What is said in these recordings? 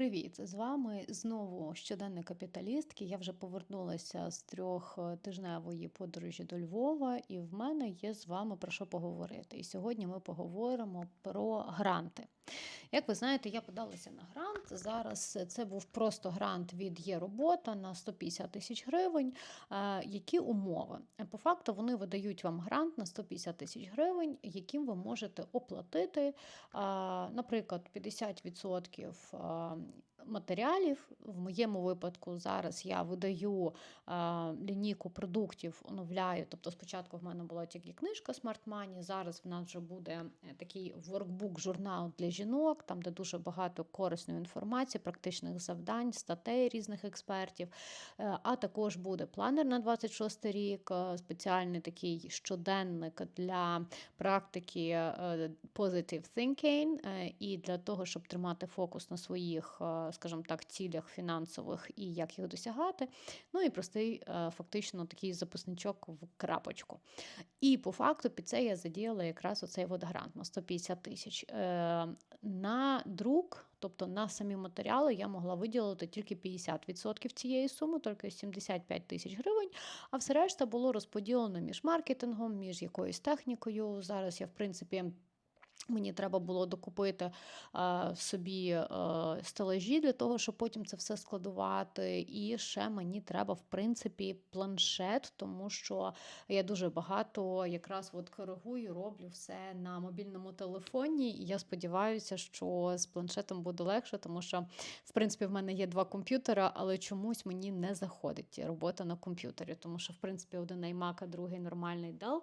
Привіт! З вами знову щоденник капіталістки. Я вже повернулася з трьохтижневої подорожі до Львова, і в мене є з вами про що поговорити. І сьогодні ми поговоримо про гранти. Як ви знаєте, я подалася на грант. Зараз це був просто грант від є робота на 150 тисяч гривень. Які умови? По факту вони видають вам грант на 150 тисяч гривень, яким ви можете оплатити, наприклад, 50% е, матеріалів. В моєму випадку зараз я видаю а, лінійку продуктів, оновляю. Тобто, спочатку в мене була тільки книжка Smart Money, Зараз в нас вже буде е, такий воркбук-журнал для жінок, там де дуже багато корисної інформації, практичних завдань, статей різних експертів. Е, А також буде планер на 26 рік, е, спеціальний такий щоденник для практики е, positive thinking е, і для того, щоб тримати фокус на своїх, е, скажімо так, цілях фінансових і як їх досягати. Ну і простий, е, фактично, такий записничок в крапочку. І по факту під це я задіяла якраз оцей от грант на 150 тисяч. Е, На друк. Тобто на самі матеріали я могла виділити тільки 50% цієї суми, тільки 75 тисяч гривень, а все решта було розподілено між маркетингом, між якоюсь технікою. Зараз я, в принципі. Мені треба було докупити е, собі е, стелажі для того, щоб потім це все складувати. І ще мені треба, в принципі, планшет, тому що я дуже багато якраз от коригую, роблю все на мобільному телефоні. І я сподіваюся, що з планшетом буде легше, тому що, в принципі, в мене є два комп'ютера, але чомусь мені не заходить робота на комп'ютері, тому що, в принципі, один iMac, а другий нормальний Dell.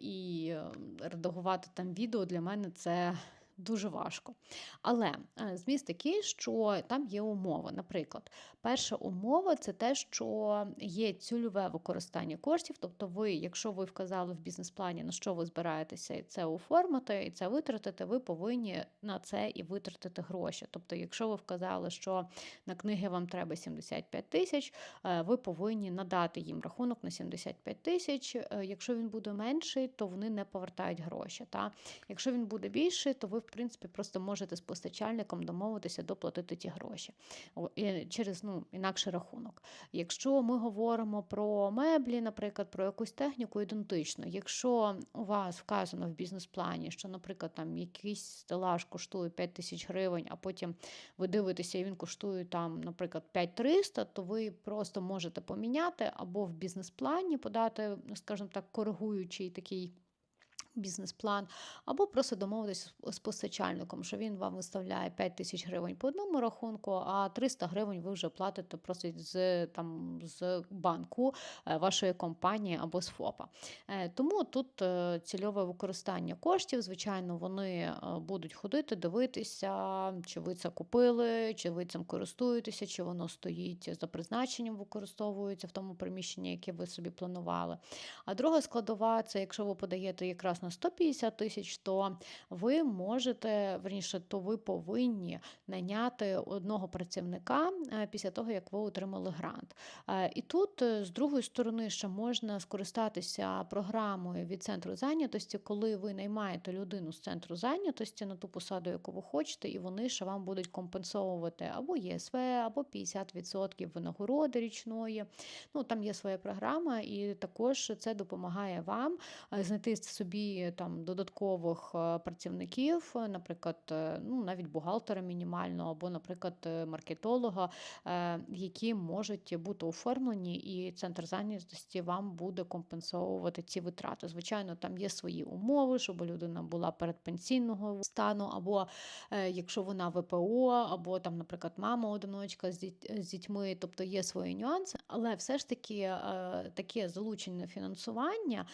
І е, редагувати там відео для мене це. Дуже важко. Але е, зміст такий, що там є умови. Наприклад, перша умова це те, що є цільове використання коштів. Тобто, ви, якщо ви вказали в бізнес-плані, на що ви збираєтеся це оформити і це витратити, ви повинні на це і витратити гроші. Тобто, якщо ви вказали, що на книги вам треба 75 тисяч, е, ви повинні надати їм рахунок на 75 тисяч. Е, Якщо він буде менший, то вони не повертають гроші. Та? Якщо він буде більший, то ви в принципі просто можете з постачальником домовитися доплатити ті гроші через ну, інакший рахунок. Якщо ми говоримо про меблі, наприклад, про якусь техніку ідентично, якщо у вас вказано в бізнес-плані, що, наприклад, там якийсь стелаж коштує 5 тисяч гривень, а потім ви дивитеся, і він коштує там, наприклад, 5300, то ви просто можете поміняти або в бізнес-плані подати, скажімо так, коригуючий такий бізнес-план, або просто домовитися з постачальником, що він вам виставляє 5 тисяч гривень по одному рахунку, а 300 гривень ви вже платите просто з там з банку е, вашої компанії або з ФОПа. Е, Тому тут е, цільове використання коштів, звичайно, вони будуть ходити, дивитися, чи ви це купили, чи ви цим користуєтеся, чи воно стоїть за призначенням, використовується в тому приміщенні, яке ви собі планували. А друга складова це якщо ви подаєте якраз на 150 тисяч, то ви можете, верніше, то ви повинні наняти одного працівника е, після того, як ви отримали грант. Е, І тут, е, з другої сторони, ще можна скористатися програмою від центру зайнятості, коли ви наймаєте людину з центру зайнятості на ту посаду, яку ви хочете, і вони ще вам будуть компенсовувати або ЄСВ, або 50% винагороди річної. Ну, Там є своя програма, і також це допомагає вам знайти собі там додаткових е, працівників, е, наприклад, е, ну навіть бухгалтера мінімального, або, наприклад, маркетолога, які можуть бути оформлені, і центр зайнятості вам буде компенсовувати ці витрати. Звичайно, там є свої умови, щоб людина була передпенсійного стану, або якщо вона ВПО, або там, наприклад, мама одиночка з діть- з дітьми, тобто є свої нюанси, але все ж таки таке залучене фінансування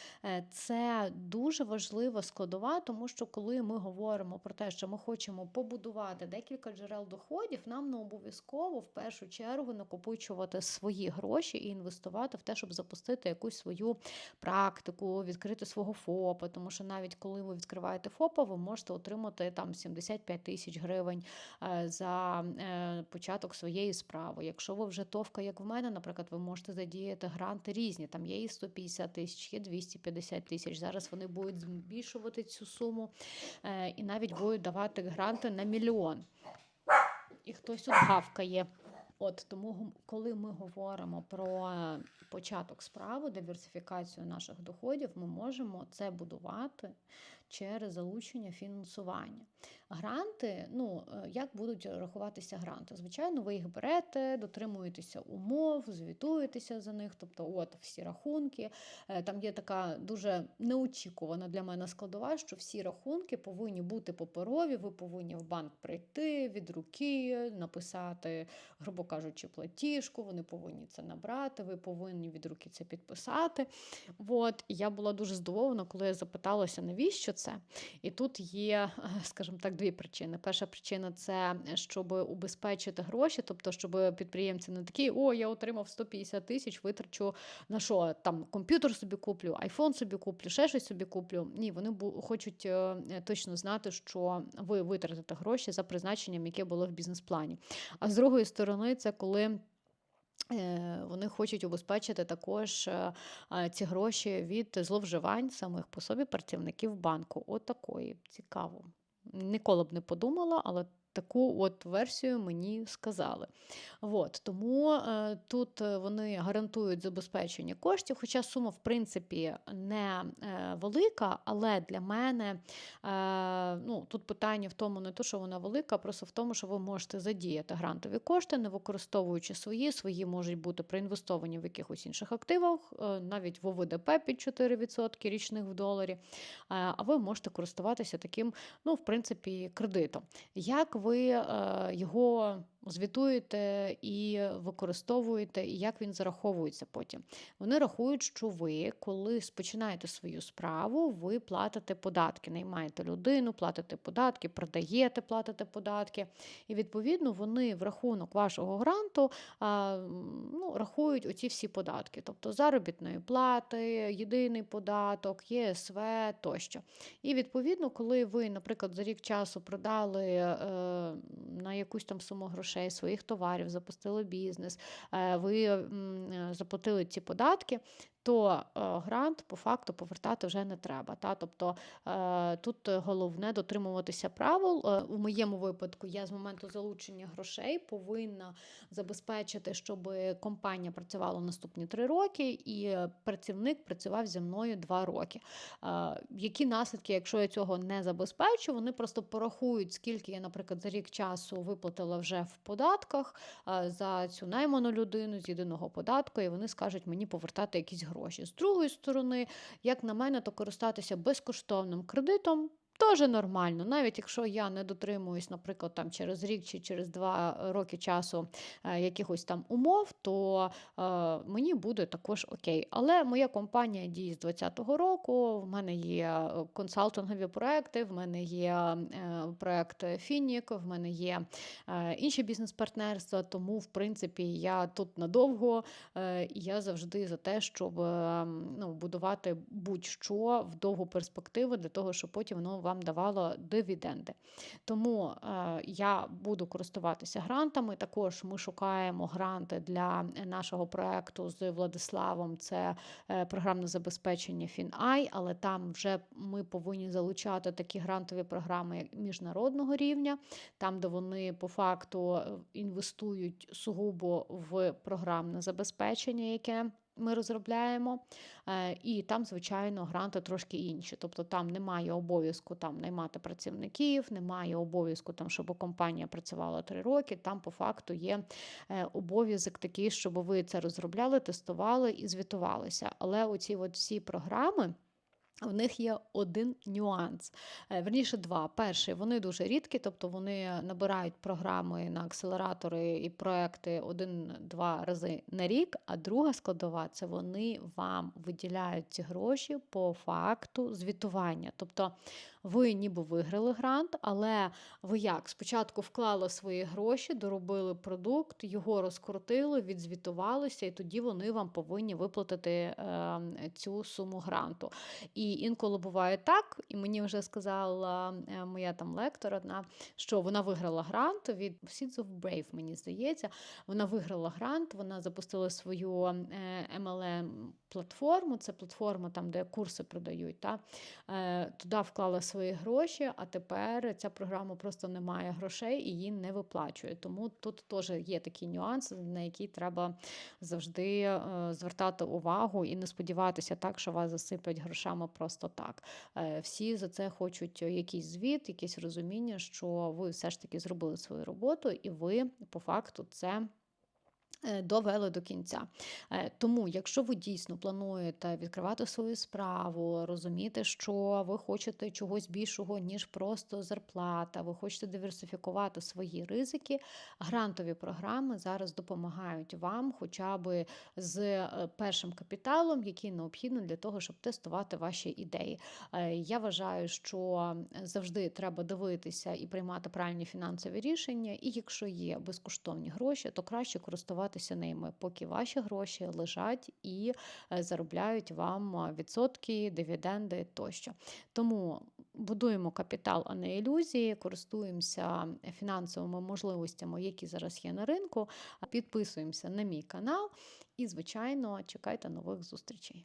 це дуже важлива складова, тому що коли ми говоримо про те, що ми хочемо побудувати декілька джерел доходів, нам не обов'язково в першу чергу накопичувати свої гроші і інвестувати в те, щоб запустити якусь свою практику, відкрити свого ФОПа. Тому що навіть коли ви відкриваєте ФОПа, ви можете отримати там 75 тисяч гривень е, за е, початок своєї справи. Якщо ви вже товка, як в мене, наприклад, ви можете задіяти гранти різні. Там є і 150 тисяч, є 250 тисяч. Зараз вони будуть збільшувати цю суму е, і навіть будуть давати гранти на мільйон. і хтось тут гавкає. От тому, коли ми говоримо про е, початок справи, диверсифікацію наших доходів, ми можемо це будувати через залучення фінансування. Гранти, ну е, як будуть рахуватися гранти? Звичайно, ви їх берете, дотримуєтеся умов, звітуєтеся за них, тобто, от всі рахунки. Е, Там є така дуже неочікувана для мене складова, що всі рахунки повинні бути паперові. Ви повинні в банк прийти від руки, написати, грубо кажучи, платіжку. Вони повинні це набрати. Ви повинні від руки це підписати. От я була дуже здивована, коли я запиталася, навіщо це. І тут є, скажімо так, дві причини. Перша причина це щоб убезпечити гроші, тобто, щоб підприємці не такі, о, я отримав 150 тисяч, витрачу на що там комп'ютер собі куплю, айфон собі куплю, ще щось собі куплю. Ні, вони хочуть е, точно знати, що ви витратите гроші за призначенням, яке було в бізнес-плані. А з другої сторони, це коли. Е, Вони хочуть убезпечити також е, ці гроші від зловживань самих по собі працівників банку. От цікаво. Ніколи б не подумала, але таку от версію мені сказали. От, тому е, тут е, вони гарантують забезпечення коштів, хоча сума, в принципі, не е, велика, але для мене е, ну, тут питання в тому, не то, що вона велика, а просто в тому, що ви можете задіяти грантові кошти, не використовуючи свої. Свої можуть бути проінвестовані в якихось інших активах, е, навіть в ОВДП під 4% річних в доларі. Е, А ви можете користуватися таким, ну, в принципі, кредитом. Як ви е, його звітуєте і використовуєте, і як він зараховується потім? Вони рахують, що ви, коли починаєте свою справу, ви платите податки, наймаєте людину, платите податки, продаєте, платите податки. І відповідно вони в рахунок вашого гранту ну, рахують оці всі податки, тобто заробітної плати, єдиний податок, ЄСВ тощо. І відповідно, коли ви, наприклад, за рік часу продали е, на якусь там суму грошей своїх товарів, запустили бізнес, е, ви е, заплатили ці податки. То е, грант по факту повертати вже не треба. Та? Тобто е, тут головне дотримуватися правил. Е, у моєму випадку я з моменту залучення грошей повинна забезпечити, щоб компанія працювала наступні три роки, і працівник працював зі мною два роки. Які наслідки, якщо я цього не забезпечу, вони просто порахують, скільки я, наприклад, за рік часу виплатила вже в податках за цю найману людину з єдиного податку, і вони скажуть мені повертати якісь гроші. З другої сторони, як на мене, то користатися безкоштовним кредитом. Теж нормально, навіть якщо я не дотримуюсь, наприклад, там через рік чи через два роки часу е, якихось там умов, то е, мені буде також окей. Але моя компанія діє з 2020 року. В мене є е, консалтингові проекти, в мене є е, проект Фінік, в мене є е, інші бізнес-партнерства. Тому, в принципі, я тут надовго е, і я завжди за те, щоб е, ну, будувати будь-що в довгу перспективу для того, щоб потім воно вам давало дивіденди. Тому е, я буду користуватися грантами. Також ми шукаємо гранти для нашого проекту з Владиславом. Це е, програмне забезпечення FinAI, але там вже ми повинні залучати такі грантові програми міжнародного рівня, там, де вони по факту е, інвестують сугубо в програмне забезпечення, яке ми розробляємо. Е, І там, звичайно, гранти трошки інші. Тобто там немає обов'язку там наймати працівників, немає обов'язку там, щоб компанія працювала три роки. Там по факту є е, обов'язок такий, щоб ви це розробляли, тестували і звітувалися. Але оці от всі програми. В них є один нюанс, Е, верніше два. Перший, вони дуже рідкі, тобто вони набирають програми на акселератори і проекти один-два рази на рік. А друга складова це вони вам виділяють ці гроші по факту звітування. Тобто ви ніби виграли грант, але ви як? Спочатку вклали свої гроші, доробили продукт, його розкрутили, відзвітувалися, і тоді вони вам повинні виплатити е, цю суму гранту. І інколи буває так, і мені вже сказала е, моя там лектор одна, що вона виграла грант від Seeds of Brave, мені здається. Вона виграла грант, вона запустила свою е, MLM платформу. Це платформа, там, де курси продають. Та? Е, Туди вклала свої свої гроші, а тепер ця програма просто не має грошей і її не виплачує. Тому тут теж є такі нюанси, на які треба завжди е, звертати увагу і не сподіватися так, що вас засиплять грошами просто так. Е, Всі за це хочуть якийсь звіт, якесь розуміння, що ви все ж таки зробили свою роботу, і ви по факту це. Е, Довели до кінця. Е, Тому, якщо ви дійсно плануєте відкривати свою справу, розуміти, що ви хочете чогось більшого, ніж просто зарплата, ви хочете диверсифікувати свої ризики, грантові програми зараз допомагають вам хоча б з е, першим капіталом, який необхідно для того, щоб тестувати ваші ідеї. Я вважаю, що завжди треба дивитися і приймати правильні фінансові рішення. І якщо є безкоштовні гроші, то краще користуватися ними, поки ваші гроші лежать і е, заробляють вам е, відсотки, дивіденди тощо. Тому будуємо капітал, а не ілюзії, користуємося фінансовими можливостями, які зараз є на ринку. Підписуємося на мій канал і, звичайно, чекайте нових зустрічей.